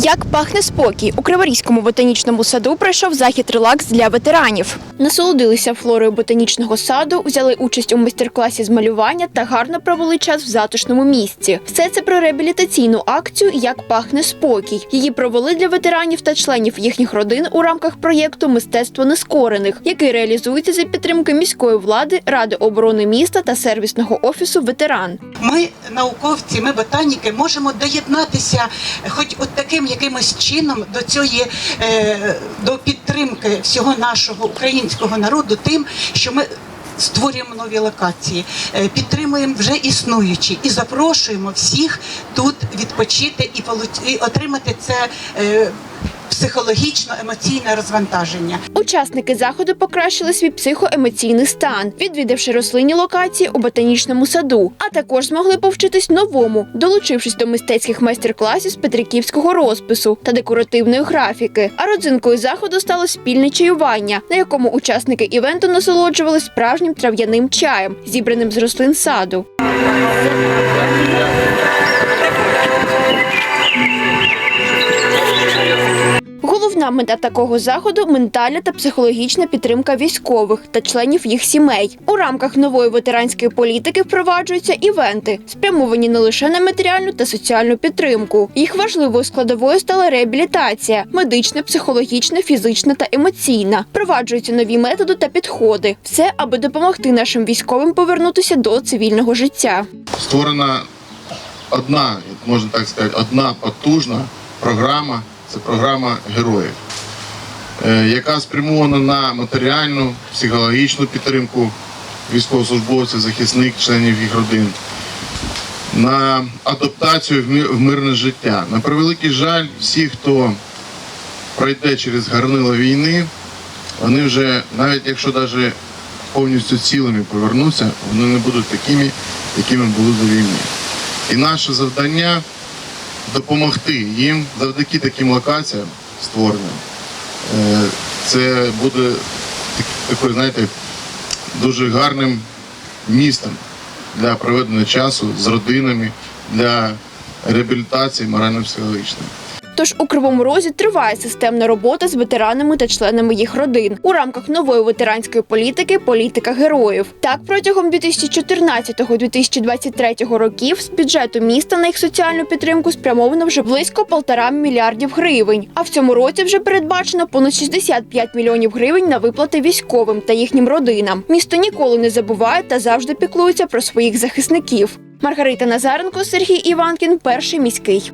Як пахне спокій у Криворізькому ботанічному саду пройшов захід релакс для ветеранів. Насолодилися флорою ботанічного саду, взяли участь у майстер-класі з малювання та гарно провели час в затишному місці. Все це про реабілітаційну акцію Як пахне спокій. Її провели для ветеранів та членів їхніх родин у рамках проєкту Мистецтво нескорених, який реалізується за підтримки міської влади, ради оборони міста та сервісного офісу ветеран. Ми, науковці, ми ботаніки, можемо доєднатися хоч от таким якимось чином до цієї е, до підтримки всього нашого українського народу, тим, що ми. Створюємо нові локації, е, підтримуємо вже існуючі і запрошуємо всіх тут відпочити і отримати це е, психологічно емоційне розвантаження. Учасники заходу покращили свій психоемоційний стан, відвідавши рослинні локації у ботанічному саду, а також змогли повчитись новому, долучившись до мистецьких майстер-класів з петриківського розпису та декоративної графіки. А родзинкою заходу стало спільне чаювання, на якому учасники івенту насолоджувалися справжнім трав'яним чаєм, зібраним з рослин саду. Головна мета такого заходу ментальна та психологічна підтримка військових та членів їх сімей. У рамках нової ветеранської політики впроваджуються івенти, спрямовані не лише на матеріальну та соціальну підтримку. Їх важливою складовою стала реабілітація медична, психологічна, фізична та емоційна. Впроваджуються нові методи та підходи. Все, аби допомогти нашим військовим повернутися до цивільного життя. створена одна, можна так сказати, одна потужна програма. Це програма героїв, е, яка спрямована на матеріальну, психологічну підтримку військовослужбовців, захисник, членів їх родин, на адаптацію в мирне життя. На превеликий жаль, всі, хто пройде через гарнило війни, вони вже, навіть якщо навіть повністю цілими повернуться, вони не будуть такими, якими були до війни. І наше завдання допомогти їм завдяки таким локаціям створеним. Е, Це буде такою, знаєте, дуже гарним містом для проведення часу з родинами, для реабілітації морально-психологічної. Тож у Кривому Розі триває системна робота з ветеранами та членами їх родин у рамках нової ветеранської політики Політика героїв. Так, протягом 2014-2023 років з бюджету міста на їх соціальну підтримку спрямовано вже близько полтора мільярдів гривень. А в цьому році вже передбачено понад 65 мільйонів гривень на виплати військовим та їхнім родинам. Місто ніколи не забуває та завжди піклується про своїх захисників. Маргарита Назаренко, Сергій Іванкін, перший міський.